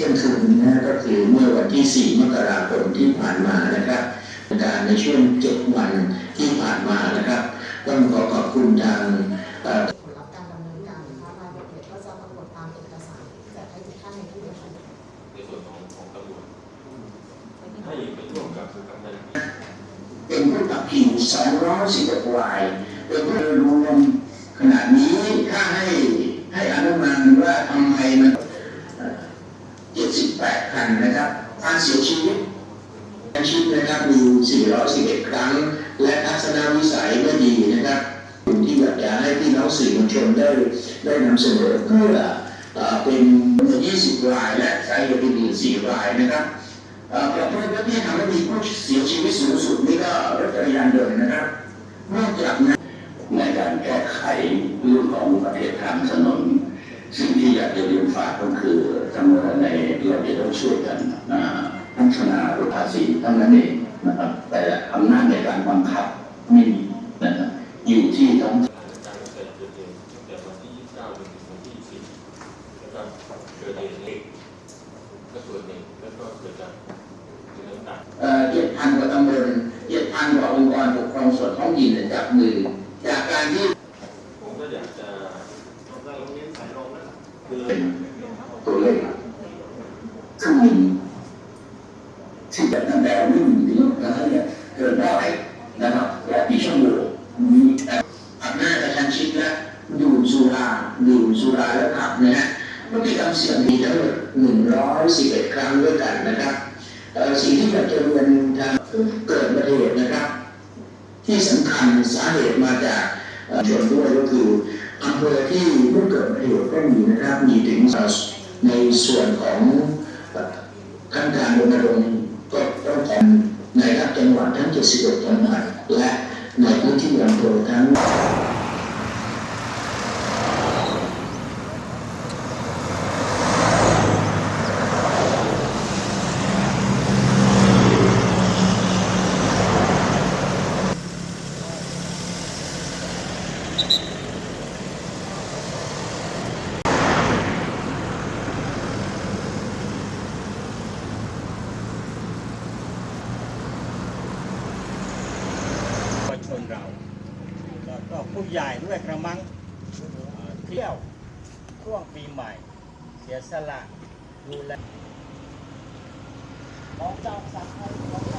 ที่ยงคืนนะก็คือเมื่อวันที่ 4 มกราคมที่ผ่านมานะครับการในช่วง 7 วันที่ผ่านมานะครับ ต้องขอขอบคุณทางเอ่อผลลัพธ์การดำเนินการนะคะรายละเอียดก็จะปรากฏตามเอกสารที่จะให้ทุกท่านในที่ประชุมในส่วนของของตำรวจให้ไปร่วมกับกำนันเป็นผู้ขับขี่216รายเป็นผู้รวมขนาดนี้ถ้าให้ให้อนุมานว่าทำไมมันเอ่อ78 คันนะครับ การเสียชีวิตการชีวิตนะครับมี 411 ครั้ง และทัศนวิสัยไม่ดีนะครับที่อยากจะให้พี่น้องสื่อมวลชนได้ได้นำเสนอเพื่อเอ่อเป็น20รายและสาเป็น4รายนะครับเอ่อประเภทที่ทำให้มีผู้เสียชีวิตสูงสุดนี่ก็รถจักรยาน พัฒนารถภาษีทั้งนั้นเองนะครับ แต่อำนาจในการบังคับไม่มีนะครับอยู่ที่ท้องการเกิดเหตุตั้งแต่วันที่29จนถึงวันที่4นะครับเกิดเหตุเล็กก็ส่วนหนึ่งแล้วก็เกิดจากเรื่องต่างเอ่อ7,000กว่าตำบล7,000กว่าองค์กรปกครองส่วนท้องถิ่นเนี่ยจับมือ จากการที่ผมก็อยากจะคือเป็นตัวเลขเครื่องบินที่จะตั้งแต่วิ่งถึงนะครับเนี่ยเกิดได้นะครับและปีชั่วโมงมีแต่ อำนาจกระชันชิดและดื่มสุรา ดื่มสุราและขับนะฮะพฤติกรรมเสี่ยงมีทั้งหมด111ครั้งด้วยกันนะครับสิ่งที่อยาจะเรียนทางเกิดอุบัติเหตุนะครับ ที่สำคัญสาเหตุมาจากเอ่อชนด้วยก็คืออำเภอที่ผู้เกิดอุบัติเหตุก็มีนะครับมีถึงในส่วนของขั้นการรณรงค์ก็ต้องของในทัพจังหวัดทั้ง71จังหวัดและในพื้นที่อำเภอทั้ง เยาชนเราแล้วก็ผู้ใหญ่ด้วยกระมังเอ่อเที่ยวช่วงปีใหม่ เสียสละดูแล ของจอมสังคมของ